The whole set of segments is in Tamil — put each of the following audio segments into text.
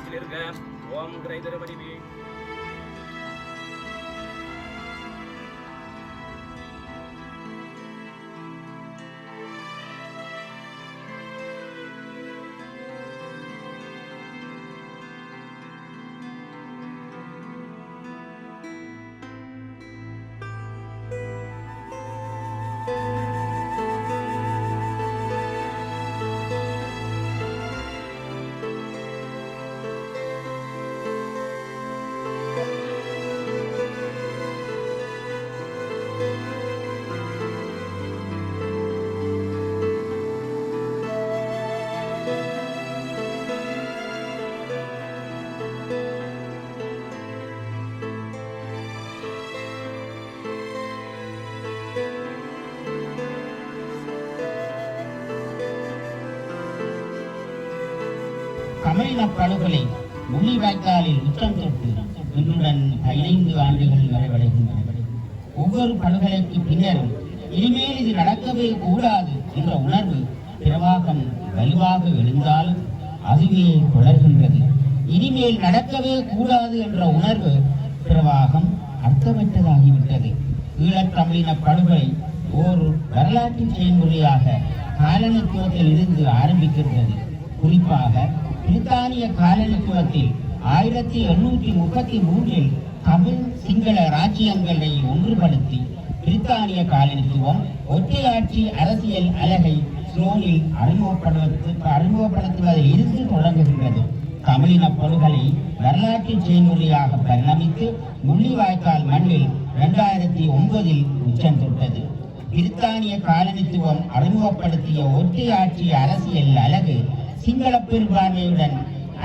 சிலிர்க ஓம் கிரை திருவடிவே தமிழின படுகொலை முள்ளிவாய்க்காலில் உச்சம் தொட்டு இன்றுடன் பதினைந்து ஆண்டுகள் நிறைவடைகின்றன. ஒவ்வொரு படுகொலைக்கு பின்னரும் இனிமேல் இது நடக்கவே கூடாது என்ற உணர்வு பிரவாகம் வலுவாக எழுந்தால் அதுவே தொடர்கின்றது. இனிமேல் நடக்கவே கூடாது என்ற உணர்வு பிரவாகம் அர்த்தமற்றதாகிவிட்டது. ஈழத்தமிழின படுகொலை ஓர் வரலாற்று செயல்முறையாக காலனித்துவத்தில் இருந்து ஆரம்பிக்கின்றது. குறிப்பாக பிரித்தானிய காலனித்துவத்தில் ஆயிரத்தி எண்ணூற்றி முப்பத்தி மூன்றில் தமிழ் சிங்கள ராஜ்யங்களை ஒன்றுபடுத்தி பிரித்தானிய காலனித்துவம் ஒற்றையாட்சி அரசியல் அலகை ஸ்லோனில் அறிமுகப்படுத்து அறிமுகப்படுத்துவதில் இருந்து தொடங்குகின்றது. தமிழின படுகொலை வரலாற்று செய்முறையாக பரிணமித்து முள்ளிவாய்க்கால் மண்ணில் இரண்டாயிரத்தி ஒன்பதில் உச்சம் தொட்டது. பிரித்தானிய காலனித்துவம் அறிமுகப்படுத்திய ஒற்றையாட்சி அரசியல் அலகு சிங்கள பெரும்பான்மையுடன்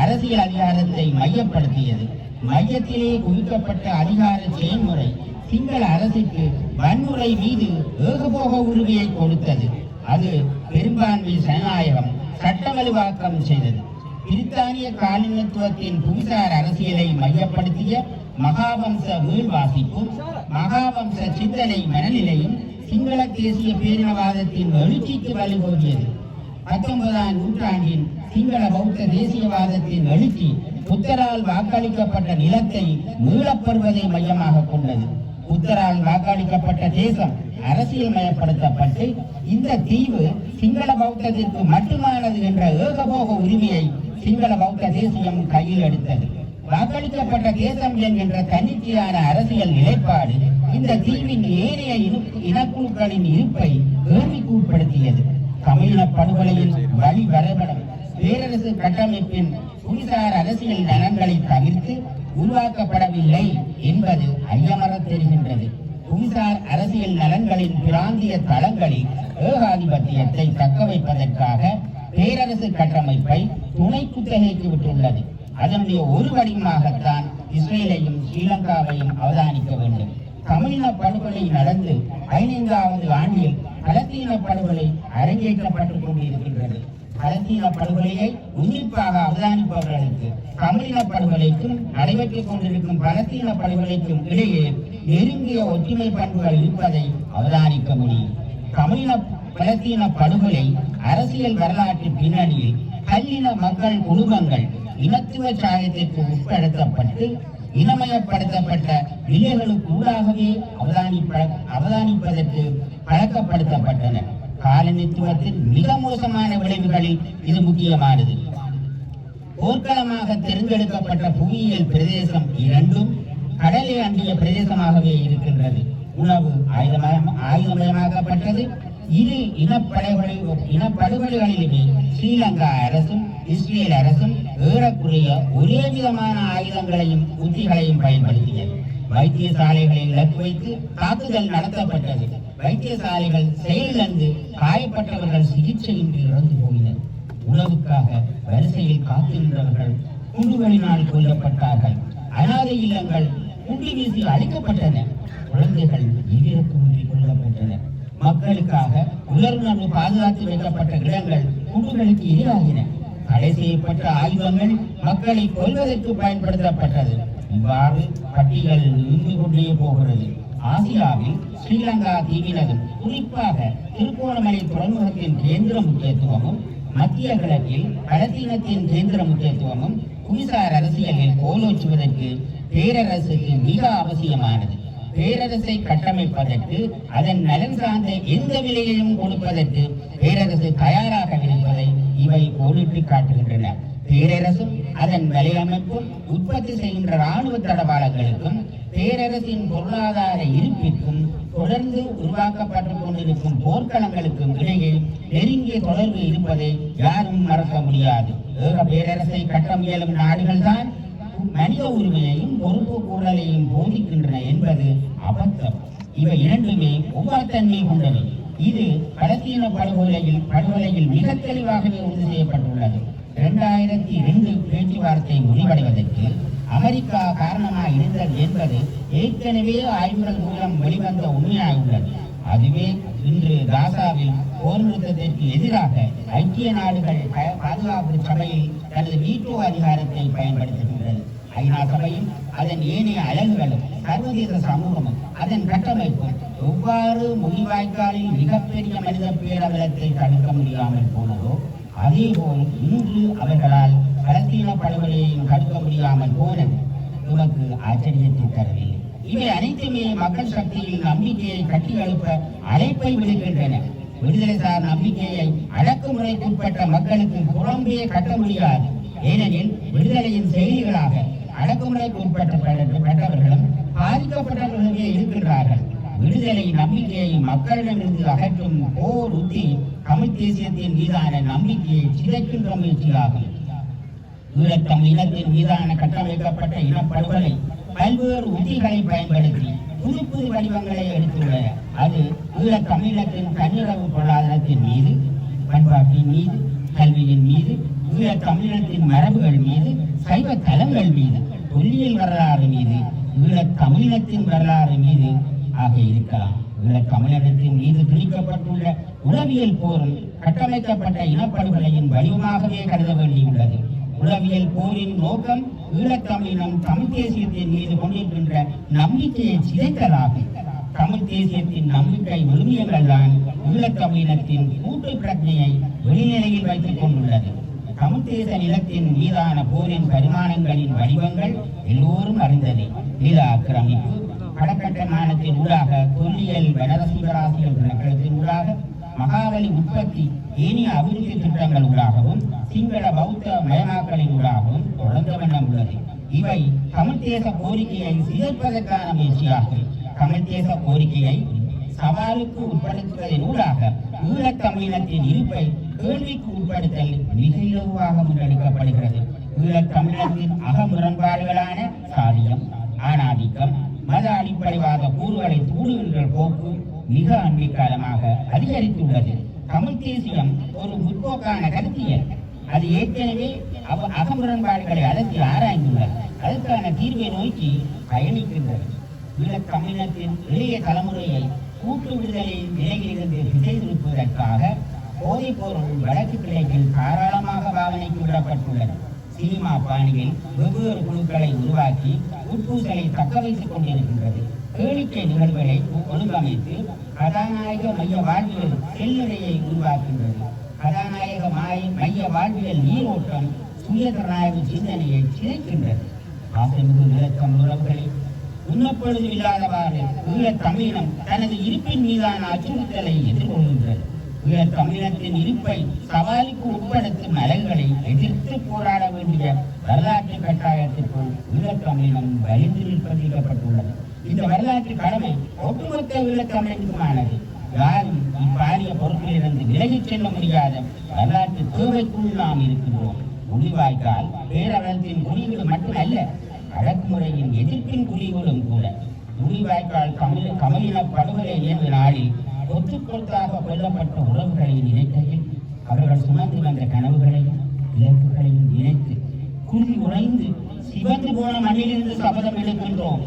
அரசியல் அதிகாரத்தை மையப்படுத்தியது. மையத்திலே குவிக்கப்பட்ட அதிகார செயல்முறை சிங்கள அரசுக்கு வன்முறை மீது ஏகபோக உரிமையை கொடுத்தது. அது பெரும்பான்மை ஜனநாயகம் சட்டமலுவாக்கம் செய்தது. பிரித்தானிய காலனித்துவத்தின் புவிசார் அரசியலை மையப்படுத்திய மகாவம்ச வீழ்வாசிப்பும் மகாவம்ச சிந்தனை மனநிலையும் சிங்கள தேசிய பேரினவாதத்தின் எழுச்சிக்கு வழிகோலியது பத்தொன்பதாம் நூற்றாண்டின் சிங்கள பௌத்த தேசியவாதத்தின் எழுச்சி புத்தரால் வாக்களிக்கப்பட்ட நிலத்தை மீளப்பெறுவதை மையமாக கொண்டது. புத்தரால் வாக்களிக்கப்பட்ட தேசம் அரசியல் மயப்படுத்தப்பட்டு இந்த தீவு சிங்கள பௌத்தத்திற்கு மட்டுமானது என்ற ஏகபோக உரிமையை சிங்கள பௌத்த தேசியம் கையில் எடுத்தது. வாக்களிக்கப்பட்ட தேசம் என்கின்ற தன்னிச்சையான அரசியல் நிலைப்பாடு இந்த தீவின் ஏனைய இனக்குழுக்களின் இருப்பை கேள்விக்குட்படுத்தியது தமிழின படுகொலையின் வழி வரைபடம் பேரரசு கட்டமைப்பின் புவிசார் அரசியல் நலன்களை தவிர்த்து உருவாக்கப்படவில்லை என்பது ஐயமரத் தெரிகின்றது. புவிசார் அரசியல் நலன்களின் பிராந்திய தளங்களில் ஏகாதிபத்தியத்தை தக்க வைப்பதற்காக பேரரசு கட்டமைப்பை துணை குத்தகைக்கு விட்டுள்ளது. அதனுடைய ஒரு வடிவமாகத்தான் இஸ்ரேலையும் ஸ்ரீலங்காவையும் அவதானிக்க வேண்டும். தமிழின படுகொலை நடந்து பதினைந்தாவது ஆண்டில் பலத்தீன படுகொலை அரங்கேற்றப்பட்டுக் கொண்டிருக்கின்றது. பலத்தீன படுகொலையை உன்னிப்பாக அவதானிப்பவர்களுக்கு தமிழின படுகொலைக்கும் நடைபெற்றுக் கொண்டிருக்கும் பலத்தீன படுகொலைக்கும் இடையே நெருங்கிய ஒற்றுமை பண்புகள் இருப்பதை அவதானிக்க முடியும். தமிழின பலத்தீன படுகொலை அரசியல் வரலாற்று பின்னணியில் கல்லின மக்கள் குடும்பங்கள் இனத்துவ சாயத்திற்கு உட்படுத்தப்பட்டு இனமயப்படுத்தப்பட்ட விலைகளுக்கூடாகவே அவதானிப்ப அவதானிப்பதற்கு பழக்கப்படுத்தப்பட்டன. காலனித்துவத்தின் மிக மோசமான விளைவுகளில் இது முக்கியமானது. போர்க்களமாக தேர்ந்தெடுக்கப்பட்ட புவியியல் பிரதேசம் இரண்டும் கடலை அண்டிய பிரதேசமாகவே இருக்கின்றது. உணவு ஆயுதமயம் ஆயுதமயமாக்கப்பட்டது. இரு இனப்படைகளை இனப்படுகொலைகளிலுமே ஸ்ரீலங்கா அரசும் இஸ்ரேல் அரசும் ஏறக்குறைய ஒரே விதமான ஆயுதங்களையும் உத்திகளையும் பயன்படுத்தியது. வைத்தியசாலைகளை இலக்கு வைத்து தாக்குதல் நடத்தப்பட்டது. வைத்தியசாலைகள் செயலிழந்து காயப்பட்டவர்கள் சிகிச்சையின்றி இறந்து போயினர். உணவுக்காக வரிசையில் காத்திருந்தவர்கள் குண்டுகளினால் கொல்லப்பட்டார்கள். அனாதை இல்லங்கள் குண்டு வீசி அழிக்கப்பட்டன. குழந்தைகள் ஈவிரக்கமின்றி கொல்லப்பட்டன. மக்களுக்காக உலர்ணர்வு பாதுகாத்து வைக்கப்பட்ட இடங்கள் குண்டுகளுக்கு இரையாகின தடை செய்யப்பட்ட ஆயுதங்கள் மக்களை கொல்வதற்கு பயன்படுத்தப்பட்டது. இவ்வாறு பட்டியல் நீண்டு கொண்டே போகிறது. ஆசியாவில் ஸ்ரீலங்கா தீவினதும் குறிப்பாக திருகோணமலை துறைமுகத்தின் கேந்திர முக்கியத்துவமும் மத்திய கிழக்கில் பலத்தீனத்தின் கேந்திர முக்கியத்துவமும் புவிசார் அரசியலில் கோலோச்சுவதற்கு பேரரசுக்கு மிக அவசியமானது. பேரரசை கட்டமைப்பதற்கு அதன் நலன் சார்ந்த எந்த விலையையும் கொடுப்பதற்கு பேரரசு தயாராக இருப்பதை இவை கோடிட்டு காட்டுகின்றன. பேரரசும் அதன் வலையமைப்பும் உற்பத்தி செய்கின்ற இராணுவ தடவாளர்களுக்கும் பேரரசின் பொருளாதார இருப்பிற்கும் தொடர்ந்து உருவாக்கப்பட்டுக் கொண்டிருக்கும் போர்க்களங்களுக்கும் இடையே நெருங்கிய தொடர்பு இருப்பதை யாரும் மறக்க முடியாது. ஏக பேரரசை கட்ட முயலும் நாடுகள்தான் மனித உரிமையையும் பொறுப்பு கூறலையும் போதிக்கின்றன என்பது அபத்தம். இவை இரண்டுமே ஒவ்வாத்தன்மை கொண்டவை. இது பலத்தீன படுகொலையில் படுகொலையில் மிக தெளிவாகவே உறுதி செய்யப்பட்டுள்ளது. இரண்டாயிரத்தி ரெண்டு பேச்சுவார்த்தை முடிவடைவதற்கு அமெரிக்கா காரணமாக இருந்தது என்பது ஏற்கனவே ஆய்வுகள் மூலம் வெளிவந்த உண்மையாகியுள்ளது அதுவே இன்று காசாவில் போர் நிறுத்தத்திற்கு எதிராக ஐக்கிய நாடுகள் பாதுகாப்பு சபையில் தனது வீட்டோ அதிகாரத்தை பயன்படுத்துகின்றது. ஐநா சபையும் அதன் ஏனைய அலகுகளும் சர்வதேச சமூகமும் அதன் கட்டமைப்பும் எவ்வாறு முடிவாய்க்காலில் மிகப்பெரிய மனித பேரவலத்தை தடுக்க முடியாமல் போனதோ அதேபோல் இன்று அவர்களால் பலஸ்தீன படுகொலையையும் தடுக்க முடியாமல் போனது உனக்கு ஆச்சரியத்தை தரவில்லை. இவை அனைத்துமே மக்கள் சக்தியின் நம்பிக்கையை கட்டி எழுப்ப அழைப்பை விடுக்கின்றன. விடுதலை சார் நம்பிக்கையை அடக்குமுறைக்குட்பட்ட மக்களுக்கு புறம்பே கட்ட முடியாது. ஏனெனில் விடுதலையின் செய்திகளாக பெற்றவர்களும் பாதிக்கப்பட்டவர்களுமே இருக்கின்றார்கள். விடுதலை நம்பிக்கையை மக்களிடமிருந்து அகற்றும் போர் உத்தி தமிழ் தேசியத்தின் மீதான நம்பிக்கையை சிதைக்கின்ற முயற்சியாகும். ஈழத்தமிழ் இனத்தின் மீதான கட்டமைக்கப்பட்ட இனப்படுகொலை பல்வேறு உத்திகளை பயன்படுத்தி புது புது வடிவங்களை எடுத்துள்ள அது ஈழத்தமிழத்தின் தன்னிறவு பொருளாதாரத்தின் மீது பண்பாட்டின் மீது கல்வியின் மீது ஈழத்தமிழத்தின் மரபுகள் மீது சைவ தலங்கள் மீது தொல்லியல் வரலாறு மீது ஈழத்தமிழத்தின் வரலாறு மீது ஆக இருக்கலாம் ஈழத்தமிழகத்தின் மீது திணிக்கப்பட்டுள்ள உளவியல் போரும் கட்டமைக்கப்பட்ட இனப்படுகொலையின் வடிவமாகவே கருத வேண்டியுள்ளது. உளவியல் போரின் நோக்கம் ஈழத்தமிழினம் தமிழ் தேசியத்தின் மீது கொண்டிருக்கின்ற நம்பிக்கையை சிதைத்தலாகும். தமிழ் தேசியத்தின் நம்பிக்கை விழுமியங்கள் ஈழத்தமிழினத்தின் கூட்டு பிரச்சனையை வெளிநிலையில் வைத்துக் கொண்டுள்ளது. தமிழ் தேச நிலத்தின் மீதான போரின் பரிமாணங்களின் வடிவங்கள் எல்லோரும் அறிந்ததே. நில ஆக்கிரமிப்பு கடற்கட்டமானத்தின் ஊடாக தொல்லியல் வடரசுந்தராசி என்ற நகரத்தின் ஊடாக மகாவலி உற்பத்தி ஏனைய அபிவிருத்தி திட்டங்கள் ஊடாகவும் சிங்கள பௌத்த மயமாக்கலின் ஊடாகவும் தொடர்ந்த வண்ணம் உள்ளது. இவை தமிழ் தேச கோரிக்கையை சிதைப்பதற்கான முயற்சியாகும். தமிழ் தேச கோரிக்கையை சவாலுக்கு உட்படுத்துவதன் ஊடாக ஈழத்தமிழினத்தின் இருப்பை கேள்விக்கு உட்படுத்தல் மிக இலவாக முன்னெடுக்கப்படுகிறது. ஈழத்தமிழத்தின் அகமுரண்பாடுகளான சாதியம் ஆணாதிக்கம் மத அடிப்படைவாத கூறுகளை தூண்டுகின்ற போக்கு மிக அண்மைக்காலமாக அதிகரித்துள்ளது. தமிழ் தேசியம் ஒரு முற்போக்கான கருத்தியல். அது ஏற்கனவே அவ அகமுரண்பாடுகளை அலசி ஆராய்ந்துள்ளது. அதற்கான தீர்வை நோக்கி பயணிக்கின்றது. ஈழத் தமிழினத்தின் இளைய தலைமுறையை கூட்டு விடுதலை நிலையிலிருந்து திசை திருப்புவதற்காக போதைப் பொருள் வடக்கு கிழக்கில் தாராளமாக பாவனைக்கு விடப்பட்டுள்ளது. சினிமா பாணியில் வெவ்வேறு குழுக்களை உருவாக்கி உட்பூசலை தக்க வைத்துக் கொண்டிருக்கின்றது. கேளிக்கை நிகழ்வுகளை ஒழுங்கமைத்து கதாநாயக மைய வாழ்வியல் செல்லுரையை உருவாக்கின்றது கதாநாயக மாய மைய வாழ்வியல் நீரோட்டம் சுயதநாயக சிந்தனையை சிதைக்கின்றது. ஆசைமிகு நிலத்தம் உறவுகளை உண்ணப்பொழுது இல்லாதவாறு ஈழத் தமிழினம் தனது இருப்பின் மீதான அச்சுறுத்தலை எதிர்கொள்கின்றது. ஈழத் தமிழினத்தின் இருப்பை சவாலுக்கு உட்படுத்தும் நலன்களை எதிர்த்து போராட கட்டாயத்திற்குள் ஈழத் தமிழினம் வலிந்து இந்த வரலாற்று கடமை ஒட்டுமொத்த ஈழத் யாரும் இப்பாரிய பொறுப்பிலிருந்து விலகிச் செல்ல முடியாத வரலாற்று தேவைக்குள் நாம் இருக்கிறோம். முடிவாய்க்கால் பேரவலத்தின் குறியீடு மட்டுமல்ல அடக்குமுறையின் எதிர்ப்பின் குறியீடும் கூட. முடிவாய்க்கால் தமிழ் தமிழின படுகொலை நினைவு நாளில் கொத்து கொத்தாக கொல்லப்பட்ட உறவுகளை நினைக்கையில் அவர்கள் சுமந்து வந்த கனவுகளையும் இலக்குகளையும் நினைத்து குருதி உறைந்து சிவந்து போன மண்ணிலிருந்து சபதம் எடுக்கின்றோம்.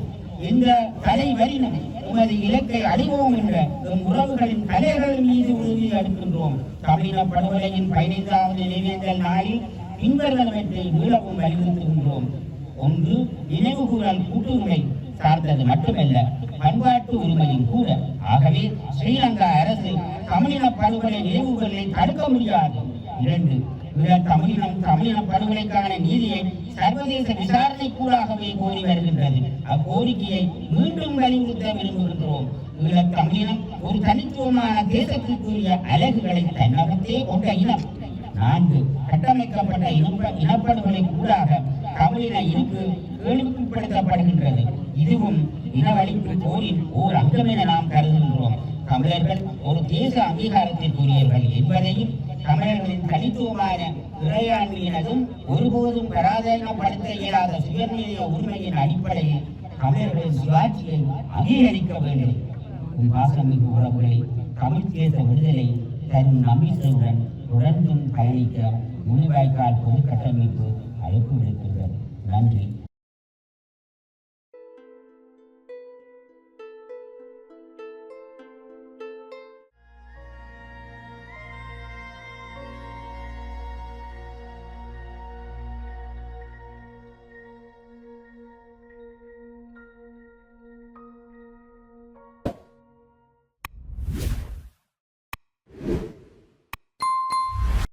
இந்த கலை வரி உமது இலக்கை அடைவோம் என்ற எம் உறவுகளின் தலைகள் மீது உறுதி அடுக்கின்றோம் தமிழ படுகொலையின் பதினைந்தாவது நினைவேந்தல் நாளில் பின்வருவனவற்றை மீளவும் வலியுறுத்துகின்றோம் ஒன்று நினைவுகூறல் கூட்டுரிமை சார்ந்தது மட்டுமல்ல பண்பாட்டு உரிமையும் கூட. ஆகவே ஸ்ரீலங்கா அரசு தமிழின படுகொலை நினைவுகளை தடுக்க முடியாது. இரண்டு தமிழினம் தமிழின படுகொலைக்கான நீதியை சர்வதேச விசாரணை கூடாகவே கோரி வருகின்றது. அக்கோரிக்கையை மீண்டும் வலியுறுத்த விரும்புகின்றோம். ஈழத் ஒரு தனித்துவமான தேசத்திற்குரிய அழகுகளை தன்னகத்தே கொண்ட இனம். நான்கு கட்டமைக்கப்பட்ட இனப்ப இனப்படுகொலை கூடாக தமிழின இருப்பு எழுப்புப்படுத்தப்படுகின்றது இதுவும் இனவழிப்பு போரின் ஓர் அங்கம் என நாம் கருதுகின்றோம். தமிழர்கள் ஒரு தேச அங்கீகாரத்திற்குரியவர்கள் என்பதையும் தமிழர்களின் தனித்துவமான இறையாண்மையினதும் ஒருபோதும் பராதீனப்படுத்த இயலாத சுயநிலைய உரிமையின் அடிப்படையில் தமிழர்களின் சுயாட்சியை அங்கீகரிக்க வேண்டும். உன் பாசமிகு உறவுகளை தமிழ் தேச விடுதலை தரும் நம்பிக்கையுடன் தொடர்ந்தும் பயணிக்க முள்ளிவாய்க்கால் பொது கட்டமைப்பு அழைப்பு விடுக்கின்றது. நன்றி.